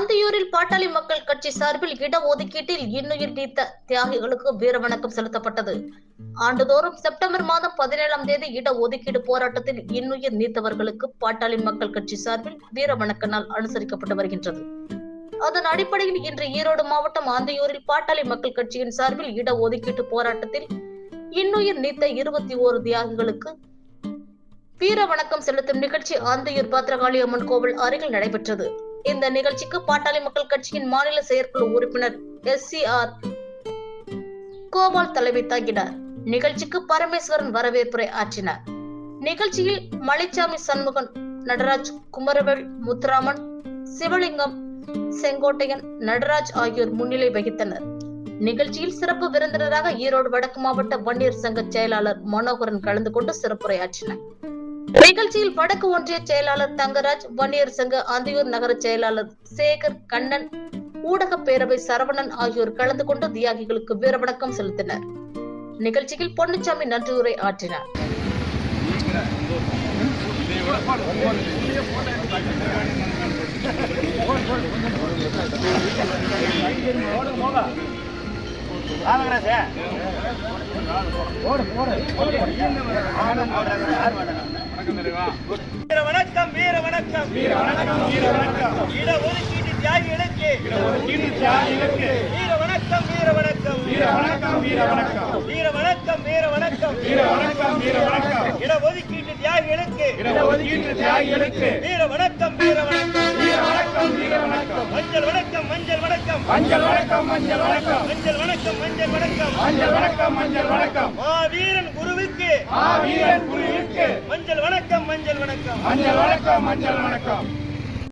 பாட்டாளி மக்கள் கட்சி சார்பில் இடஒதுக்கீட்டில் இன்னுயிர் நீத்த தியாகிகளுக்கு வீர வணக்கம் செலுத்தப்பட்டது. ஆண்டுதோறும் செப்டம்பர் மாதம் பதினேழாம் தேதி இடஒதுக்கீடு போராட்டத்தில் இன்னுயிர் நீத்தவர்களுக்கு பாட்டாளி மக்கள் கட்சி சார்பில் வீர வணக்க நாள் அனுசரிக்கப்பட்டு வருகின்றது. அதன் அடிப்படையில் இன்று ஈரோடு மாவட்டம் ஆந்தையூரில் பாட்டாளி மக்கள் கட்சியின் சார்பில் இடஒதுக்கீட்டு போராட்டத்தில் இன்னுயிர் நீத்த இருபத்தி ஓரு தியாகிகளுக்கு வீர வணக்கம் செலுத்தும் நிகழ்ச்சி ஆந்தையூர் பத்திரகாளி அம்மன் கோவில் அருகில் நடைபெற்றது. இந்த நிகழ்ச்சிக்கு பாட்டாளி மக்கள் கட்சியின் மாநில செயற்குழு உறுப்பினர் எஸ் சி ஆர் கோபால் தலைமை தாங்கினார். நிகழ்ச்சிக்கு பரமேஸ்வரன் வரவேற்புரை ஆற்றினார். நிகழ்ச்சியில் மலைச்சாமி சண்முகன் நடராஜ் குமரவேல் முத்துராமன் சிவலிங்கம் செங்கோட்டையன் நடராஜ் ஆகியோர் முன்னிலை வகித்தனர். நிகழ்ச்சியில் சிறப்பு விருந்தினராக ஈரோடு வடக்கு மாவட்ட வன்னியர் சங்க செயலாளர் மனோகரன் கலந்து கொண்டு சிறப்புரையாற்றினார். நிகழ்ச்சியில் வடக்கு ஒன்றிய செயலாளர் தங்கராஜ் வன்னியர் சங்க ஆந்தியூர் நகர செயலாளர் சேகர் கண்ணன் ஊடக பேரவை சரவணன் ஆகியோர் கலந்து கொண்டு தியாகிகளுக்கு வீரவணக்கம் செலுத்தினர். நிகழ்ச்சியில் பொன்னுச்சாமி நன்றியுரை ஆற்றினார். வீர வணக்கம் வீர வணக்கம் வீர வணக்கம் வீர வணக்கம் இட ஒதுக்கீட்டு தியாகிகளுக்கு இட ஒதுக்கீட்டு தியாகிகளுக்கு வீர வணக்கம் வீர வணக்கம் வீர வணக்கம் வீர வணக்கம் வீர வணக்கம் வீர வணக்கம் வீர வணக்கம் வீர வணக்கம் இட ஒதுக்கீட்டு தியாகிகளுக்கு இட ஒதுக்கீட்டு தியாகிகளுக்கு வீர வணக்கம் வீர வணக்கம் வீர வணக்கம் வணக்கம் மஞ்சள் வணக்கம் மஞ்சள் வணக்கம். மஞ்சள் வணக்கம் மஞ்சள் வணக்கம். மஞ்சள் வணக்கம் மஞ்சள் வணக்கம். மாவீரன் குருவுக்கு மாவீரன் குருவுக்கு மஞ்சள் வணக்கம் மஞ்சள் வணக்கம். மஞ்சள் வணக்கம் மஞ்சள் வணக்கம்.